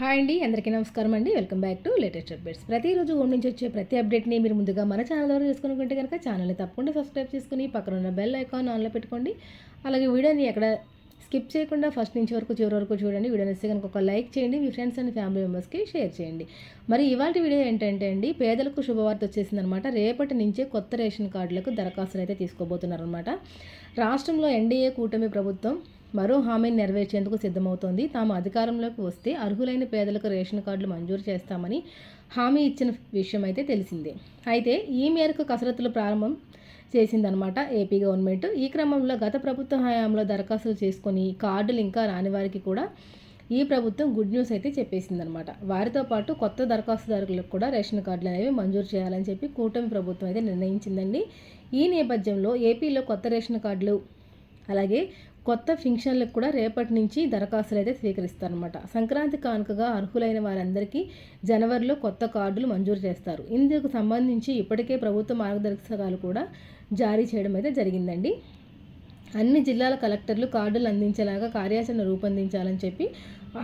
Hi అండి అందరికీ నమస్కారం అండి. Welcome back to latest updates. ప్రతిరోజు ఓన్ నుంచి వచ్చే ప్రతి అప్డేట్ని మీరు ముందుగా మన ఛానల్ ద్వారా చేసుకునుకుంటే కనుక ఛానల్ని తప్పకుండా సబ్స్క్రైబ్ చేసుకుని పక్కన ఉన్న బెల్ ఐకాన్ ఆన్లో పెట్టుకోండి. అలాగే వీడియోని ఎక్కడ స్కిప్ చేయకుండా ఫస్ట్ నుంచి వరకు చివరి వరకు చూడండి. వీడియో నచ్చితే కనుక ఒక లైక్ చేయండి. మీ ఫ్రెండ్స్ అండ్ ఫ్యామిలీ మెంబర్స్కి షేర్ చేయండి. మరి ఇవాళ వీడియో ఏంటంటే అండి పేదలకు శుభవార్త వచ్చేసిందనమాట రేపటి నుంచే కొత్త రేషన్ కార్డులకు దరఖాస్తులు అయితే తీసుకోబోతున్నారనమాట రాష్ట్రంలో ఎన్డీఏ కూటమి ప్రభుత్వం మరో హామీని నెరవేర్చేందుకు సిద్ధమవుతోంది. తాము అధికారంలోకి వస్తే అర్హులైన పేదలకు రేషన్ కార్డులు మంజూరు చేస్తామని హామీ ఇచ్చిన విషయం అయితే తెలిసిందే. అయితే ఈ మేరకు కసరత్తులు ప్రారంభం చేసిందనమాట ఏపీ గవర్నమెంట్. ఈ క్రమంలో గత ప్రభుత్వ హయాంలో దరఖాస్తులు చేసుకొని కార్డులు ఇంకా రాని వారికి కూడా ఈ ప్రభుత్వం గుడ్ న్యూస్ అయితే చెప్పేసిందనమాట. వారితో పాటు కొత్త దరఖాస్తుదారులకు కూడా రేషన్ కార్డులు అనేవి మంజూరు చేయాలని చెప్పి కూటమి ప్రభుత్వం అయితే నిర్ణయించిందండి. ఈ నేపథ్యంలో ఏపీలో కొత్త రేషన్ కార్డులు అలాగే కొత్త ఫింక్షన్లకు కూడా రేపటి నుంచి దరఖాస్తులు అయితే స్వీకరిస్తారనమాట. సంక్రాంతి కానుకగా అర్హులైన వారందరికీ జనవరిలో కొత్త కార్డులు మంజూరు చేస్తారు. ఇందుకు సంబంధించి ఇప్పటికే ప్రభుత్వ మార్గదర్శకాలు కూడా జారీ చేయడం అయితే జరిగిందండి. అన్ని జిల్లాల కలెక్టర్లు కార్డులు అందించేలాగా కార్యాచరణ రూపొందించాలని చెప్పి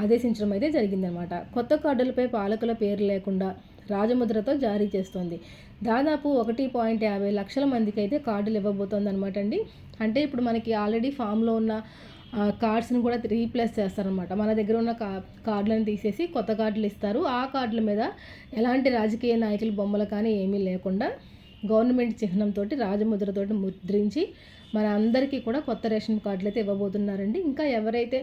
ఆదేశించడం అయితే జరిగిందనమాట. కొత్త కార్డులపై పాలకుల పేరు లేకుండా రాజముద్రతో జారీ చేస్తోంది. దాదాపు ఒకటి పాయింట్ యాభై లక్షల మందికి అయితే కార్డులు ఇవ్వబోతోంది అనమాట అండి. అంటే ఇప్పుడు మనకి ఆల్రెడీ ఫామ్లో ఉన్న కార్డ్స్ని కూడా రీప్లేస్ చేస్తారనమాట. మన దగ్గర ఉన్న కా కార్డులను తీసేసి కొత్త కార్డులు ఇస్తారు. ఆ కార్డుల మీద ఎలాంటి రాజకీయ నాయకుల బొమ్మలు కానీ ఏమీ లేకుండా గవర్నమెంట్ చిహ్నంతో రాజముద్రతోటి ముద్రించి మన అందరికీ కూడా కొత్త రేషన్ కార్డులు అయితే ఇవ్వబోతున్నారండి. ఇంకా ఎవరైతే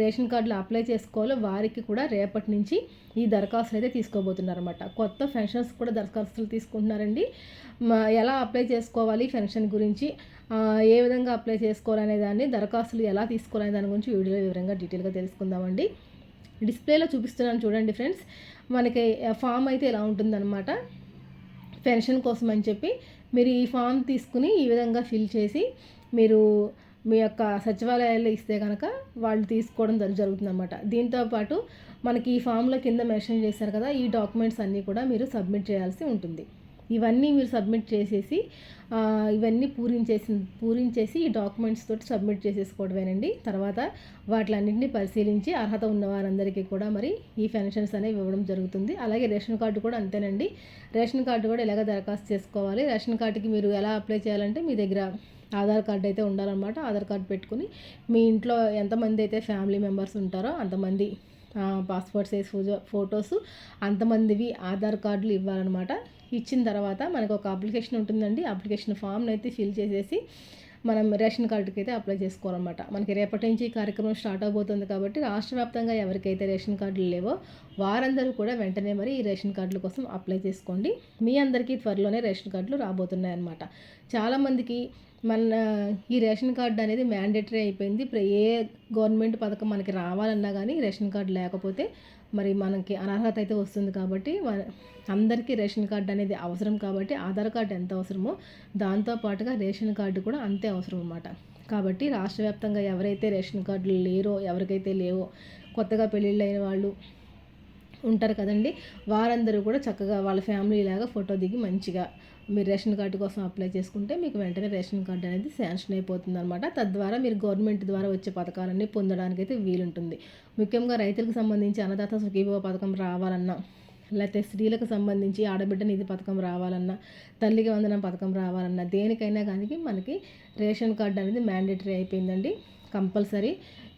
రేషన్ కార్డులు అప్లై చేసుకోవాలో వారికి కూడా రేపటి నుంచి ఈ దరఖాస్తులు అయితే తీసుకోబోతున్నారన్నమాట. కొత్త పెన్షన్స్ కూడా దరఖాస్తులు తీసుకుంటున్నారండి. ఎలా అప్లై చేసుకోవాలి పెన్షన్ గురించి ఏ విధంగా అప్లై చేసుకోవాలనే దాన్ని దరఖాస్తులు ఎలా తీసుకోవాలనే దాని గురించి వీడియోలో వివరంగా డీటెయిల్గా తెలుసుకుందామండి. డిస్ప్లేలో చూపిస్తున్నాను చూడండి ఫ్రెండ్స్. మనకి ఫామ్ అయితే ఎలా ఉంటుందన్నమాట. పెన్షన్ కోసం అని చెప్పి మీరు ఈ ఫామ్ తీసుకుని ఈ విధంగా ఫిల్ చేసి మీరు మీ యొక్క సచివాలయాల్లో ఇస్తే కనుక వాళ్ళు తీసుకోవడం జరుగుతుంది అనమాట దీంతోపాటు మనకి ఈ ఫామ్లో కింద మెన్షన్ చేశారు కదా ఈ డాక్యుమెంట్స్ అన్నీ కూడా మీరు సబ్మిట్ చేయాల్సి ఉంటుంది. ఇవన్నీ మీరు సబ్మిట్ చేసేసి ఇవన్నీ పూరించేసి పూరించేసి ఈ డాక్యుమెంట్స్ తోటి సబ్మిట్ చేసేసుకోవడమేనండి. తర్వాత వాటిలన్నింటినీ పరిశీలించి అర్హత ఉన్న వారందరికీ కూడా మరి ఈ పెన్షన్స్ అనేవి ఇవ్వడం జరుగుతుంది. అలాగే రేషన్ కార్డు కూడా అంతేనండి. రేషన్ కార్డు కూడా ఎలాగ దరఖాస్తు చేసుకోవాలి? రేషన్ కార్డుకి మీరు ఎలా అప్లై చేయాలంటే మీ దగ్గర ఆధార్ కార్డు అయితే ఉండాలన్నమాట. ఆధార్ కార్డు పెట్టుకుని మీ ఇంట్లో ఎంతమంది అయితే ఫ్యామిలీ మెంబర్స్ ఉంటారో అంతమంది పాస్పోర్ట్ సైజ్ ఫోటోస్ అంతమందివి ఆధార్ కార్డులు ఇవ్వాలన్నమాట. ఇచ్చిన తర్వాత మనకు ఒక అప్లికేషన్ ఉంటుందండి. అప్లికేషన్ ఫామ్ని అయితే ఫిల్ చేసేసి మనం రేషన్ కార్డుకి అయితే అప్లై చేసుకోవాలన్నమాట. మనకి రేపటి నుంచి ఈ కార్యక్రమం స్టార్ట్ అవబోతుంది కాబట్టి రాష్ట్ర వ్యాప్తంగా ఎవరికైతే రేషన్ కార్డులు లేవో వారందరూ కూడా వెంటనే మరి ఈ రేషన్ కార్డుల కోసం అప్లై చేసుకోండి. మీ అందరికీ త్వరలోనే రేషన్ కార్డులు రాబోతున్నాయన్నమాట. చాలామందికి మన ఈ రేషన్ కార్డు అనేది మ్యాండేటరీ అయిపోయింది. ఇప్పుడు ఏ గవర్నమెంట్ పథకం మనకి రావాలన్నా కానీ రేషన్ కార్డు లేకపోతే మరి మనకి అనర్హత అయితే వస్తుంది కాబట్టి అందరికీ రేషన్ కార్డు అనేది అవసరం కాబట్టి ఆధార్ కార్డు ఎంత అవసరమో దాంతోపాటుగా రేషన్ కార్డు కూడా అంతే అవసరం అన్నమాట. కాబట్టి రాష్ట్ర వ్యాప్తంగా ఎవరైతే రేషన్ కార్డులు లేరో ఎవరికైతే లేవో కొత్తగా పెళ్ళిళ్ళు అయిన వాళ్ళు ఉంటారు కదండి. వారందరూ కూడా చక్కగా వాళ్ళ ఫ్యామిలీ లాగా ఫోటో దిగి మంచిగా మీరు రేషన్ కార్డు కోసం అప్లై చేసుకుంటే మీకు వెంటనే రేషన్ కార్డు అనేది శాంక్షన్ అయిపోతుంది అనమాట తద్వారా మీరు గవర్నమెంట్ ద్వారా వచ్చే పథకాలన్నీ పొందడానికి అయితే వీలుంటుంది. ముఖ్యంగా రైతులకు సంబంధించి అన్నదాత సుఖీభవ పథకం రావాలన్నా లేకపోతే స్త్రీలకు సంబంధించి ఆడబిడ్డ నిధి పథకం రావాలన్నా తల్లికి వందనం పథకం రావాలన్నా దేనికైనా కానీ మనకి రేషన్ కార్డు అనేది మ్యాండేటరీ అయిపోయిందండి. కంపల్సరీ.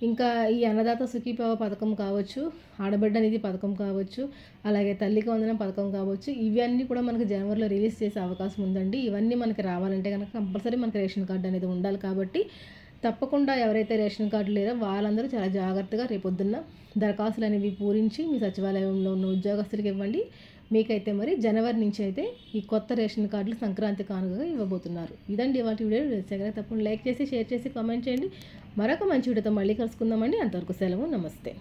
ఇంకా ఈ అన్నదాత సుఖీభావ పథకం కావచ్చు ఆడబిడ్డ నిధి పథకం కావచ్చు అలాగే తల్లికి వందనం పథకం కావచ్చు ఇవన్నీ కూడా మనకు జనవరిలో రిలీజ్ చేసే అవకాశం ఉందండి. ఇవన్నీ మనకి రావాలంటే కనుక కంపల్సరీ మనకి రేషన్ కార్డు అనేది ఉండాలి కాబట్టి తప్పకుండా ఎవరైతే రేషన్ కార్డు లేరో వాళ్ళందరూ చాలా జాగ్రత్తగా రేపొద్దున్న దరఖాస్తులు అనేవి పూరించి మీ సచివాలయంలో ఉన్న ఉద్యోగస్తులకు ఇవ్వండి. మీకైతే మరి జనవరి నుంచి అయితే ఈ కొత్త రేషన్ కార్డులు సంక్రాంతి కానుకగా ఇవ్వబోతున్నారు. ఇదండి వాటి వీడియో. తప్పకుండా లైక్ చేసి షేర్ చేసి కామెంట్ చేయండి. మరొక మంచి వీడియోతో మళ్ళీ కలుసుకుందామండి. అంతవరకు సెలవు నమస్తే.